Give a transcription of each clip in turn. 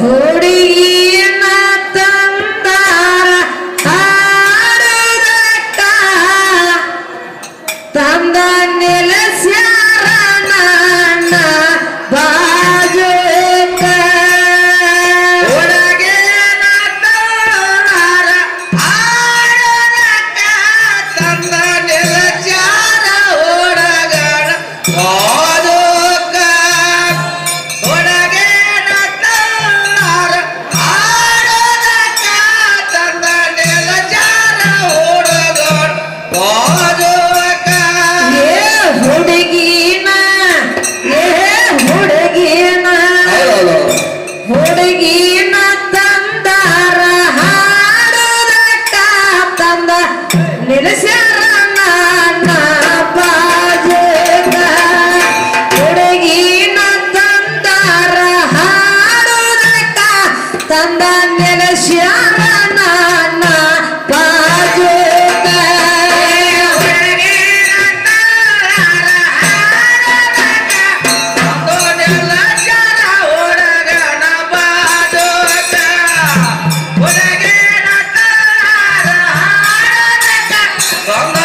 ঘড়ি ¿Verdad?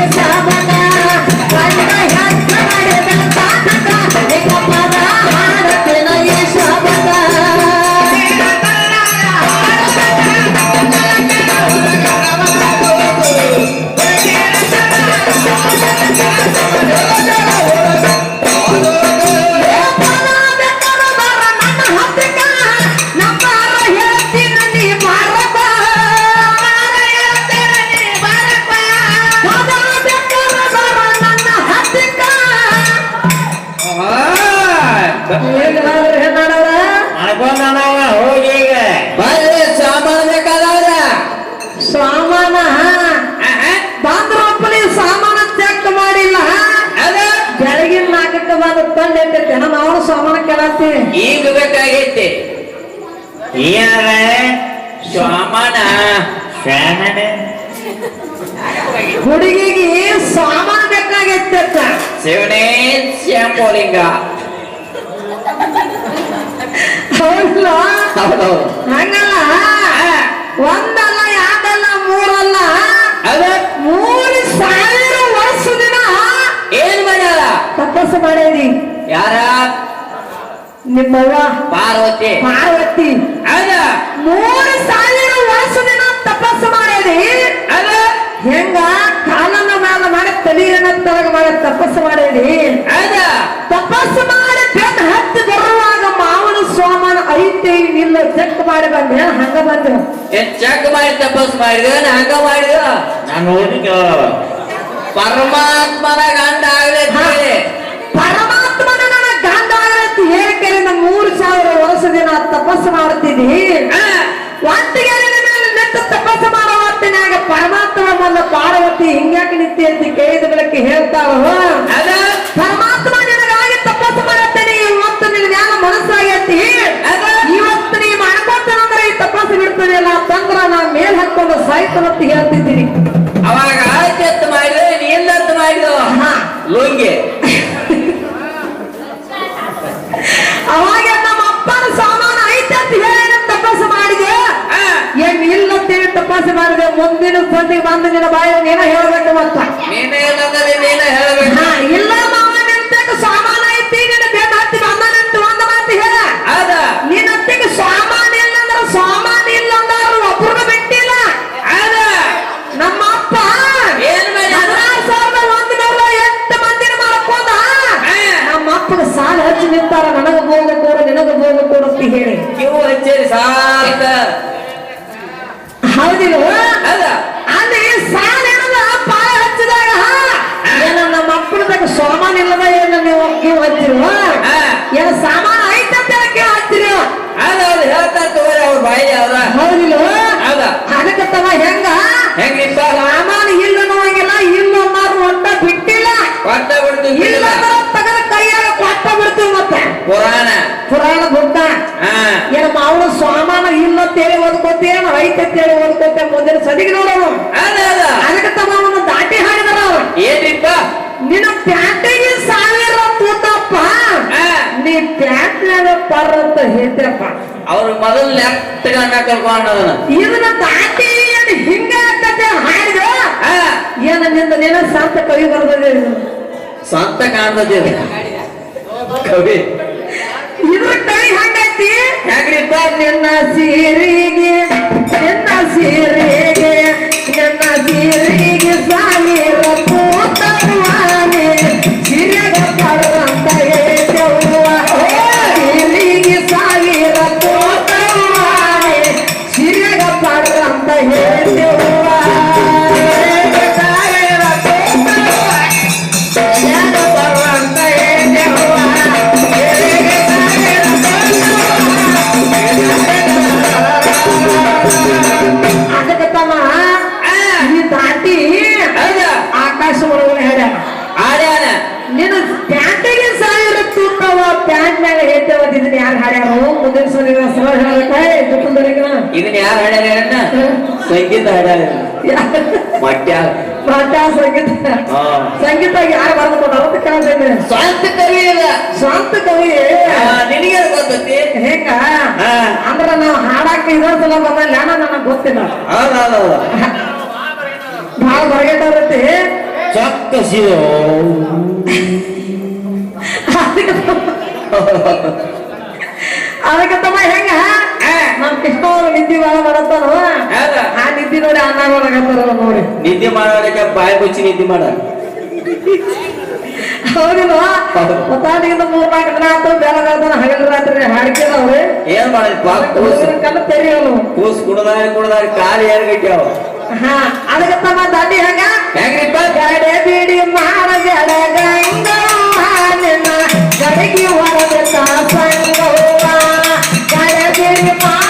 Cause I'm a ನಾಲ್ಕಕ್ಕೆ ಬಂದು ನಮ್ಮ ನಾವು ಸಾಮಾನ ಕೇಳತ್ತೀವಿ ಈಗ ಬೇಕಾಗೈತೆ. ಏನಾರ? ಸಾಮಾನ. ಹುಡುಗಿಗೆ ಸಾಮಾನು ಬೇಕಾಗೈತೆ ಶಿವನೇ ಶ್ಯಾಂಪೋಲಿಂಗ ಹೌದಲ್ಲ? ಹೌದೌದು. ಹಂಗಲ್ಲ? ಒಂದಲ್ಲ ಎರಡಲ್ಲ ಮೂರಲ್ಲ? ಅದ ತಪಸ್ಸು ಮಾಡೇನಿ ಯಾರ? ನಿಮ್ಮವ್ವ? ಪಾರ್ವತಿ. ಪಾರ್ವತಿ. ಅದ ಮೂರು ಸಾವಿರ ವರ್ಷದಿಂದ ತಪಸ್ಸು ಮಾಡಿದ್ರಿ ಅದ ಹೆಂಗ? ಕಾಲನ್ನ ಮ್ಯಾಲ ಮಾಡಿ ತಲೆಯನ್ನ ತಳಗ ಮಾಡಿ ತಪಸ್ಸು ಮಾಡೇರಿ ಅದ ತಪಸ್ಸು ಮಾಡಿ ಬೆನ್ನ ಹತ್ತಿ ಬರುವಾಗ ಮಾವನ ಸೋಮನ ಐತೆ ಇಲ್ಲ ಚೆಕ್ ಮಾಡಿ ಬಂದೆ ಹಂಗ ಬಂದ. ಚೆಕ್ ಮಾಡಿ ತಪಸ್ ಮಾಡಿದ ಹಂಗ ಮಾಡಿದ ನಾನು ನೋಡಿ ಪರಮಾತ್ಮನ ಗಂಡ ಆಗ್ಲೈತಿ ತಪಸ್ಸು ಮಾಡುತ್ತಿದ್ದಿ ಒಂಟಿಗೆ ಮೇಲೆ ನಿಂತು ತಪಸ್ಸು ಪರಮಾತ್ಮ ಮಲ್ಲ ಪಾರ್ವತಿ ಹಿಂಗ್ಯಾಕೆ ನಿತ್ಯ ಅಂತ ಕೇಳಿದ ಬೆಳಕ್ಕೆ ಹೇಳ್ತಾವ ಅದ ಪರಮಾತ್ಮ ನಿನಗಾಗಿ ತಪಸ್ಸು ಮಾಡುತ್ತೇನೆ ಇವತ್ತು ನಿನ್ನ ಮನಸ್ಸಾಗಿ ಮನಸ್ಸಾಗೈತಿ. ಅದು ಇವತ್ತು ನೀ ಮಾಡ್ಕೊಂತಂದ್ರೆ ಈ ತಪಸ್ಸು ಬಿಡ್ತದಿಲ್ಲ ತಂದ್ರ ನಾ ಮೇಲ್ ಹಾಕೊಂಡು ಅಂತ ಹೇಳ್ತಿದ್ದೀನಿ. ಅಂತೇಳಿ ಓದ್ಕೋತೇ ಮುಂದಿನ ಸದಿಗೆ ನೋಡೋಣ ಅದ ಅದ. ಅದಕ್ಕೆ ತಮ್ಮ ಅವನು ದಾಟಿ ಹಾಡಿದಾರ ಅವ್ರು ಏನ್ರಿಪ್ಪ ನಿನ್ನ ಪ್ಯಾಂಟಿಗೆ ಸಾವಿರ ತೂತಪ್ಪ. ಹಾ. ನೀ ಪ್ಯಾಂಟ್ನಾಗ ಪರ್ ಅಂತ ಹೇಳ್ತೇಪ್ಪ ಅವ್ರು ಮೊದಲು ಲೆಫ್ಟ್ ಗಂಡ ಕರ್ಕೊಂಡವನ ಇದನ್ನ ದಾಟಿ ಏನ್ ಹಿಂಗ ಆಗ್ತದೆ ಹಾಡಿದ? ಹಾ. ಏನ ನಿಂದ ನೀನ ಸಂತ ಕವಿ ಬರ್ದದೆ ಸಂತ ಕಾಣ್ತದೆ. ಕವಿ. ಸೀರಿಗೆ ನಿನ್ನ ಸೀರೆಗೆ ನಿನ್ನ ಸೀರೆಗೆ ಇದನ್ನ ಯಾರು ಹಾಡ್ಯಾರೋ ಮುಂದಿನ ಸಲ ಸಲ ಹೇಳ್ಬೇಕಾ ಜೊತೆದವರಿಗ ಇದನ್ನ ಯಾರು ಹಾಡ್ಯಾರ ಸಂಗೀತ ಹಾಡ್ಯಾರ. ಮಟ್ಯ ಪಾಠ ಸಂಗೀತ. ಸಂಗೀತ ಯಾರು ಬರ್ಬೇಕು ಅವತ್ತು ಕೇಳ್ತೇನೆ ಸ್ವಂತ ಕವಿ ಇಲ್ಲ ಸ್ವಂತ ಕವಿ. ನಿನಗೆ ಗೊತ್ತೈತಿ? ಹೆಂಗ? ಅಂದ್ರ ನಾವು ಹಾಡಾಕ ಇದೊಂದ್ ಸಲ ಬಂದಲ್ಲ ನನಗೆ ಗೊತ್ತಿಲ್ಲ. ಭಾಳ ಹೊರಗಡೆ ಚಕ್ಕ ಸಿದ ಅದಕ್ಕೆ ತಮ್ಮ ಹೆಂಗ ನಮ್ ಕೃಷ್ಣ ನಿದ್ದೆ ಬಾಳ ಮಾಡತ್ತಾನು? ಆ ನಿದ್ದೆ ನೋಡಿ ಅನ್ನ ಮಾಡಕತ್ತಾರ ನೋಡಿ. ನಿದ್ದೆ ಮಾಡೋದಕ್ಕೆ ಬಾಯಿ ಮುಚ್ಚಿ ನಿದ್ದೆ ಮಾಡ. ಹೌದಿಲ್ವಾ ಮೂರ್ ನಾಲ್ಕು ದಿನ ಆತು ಬೆಳಗಾದನ ಹಗಲು ರಾತ್ರಿ ಹಾಡ್ಕೇದವ್ರಿ ಏನ್ ಕೂಸ್. ಕಲ್ಲ ತೆರೆಯಲು ಕೂಸ್ ಕುಡ್ದಾರ ಕುಡ್ದಾರ ಕಾಲು ಏರ್ಗಟ್ಯಾವ ಹಾ ಅದಕ್ಕೆ ತಮ್ಮ ದಾಟಿ ಹೆಂಗ? ಹೆಂಗ್ರಿಪ್ಪ? ಗಡೆ ಬಿಡಿ ಮಾಡ ಗಡಗಂಗ ನಿನ್ನ ಗಡಿಗೆ ಹೊರದ ಗಡೆ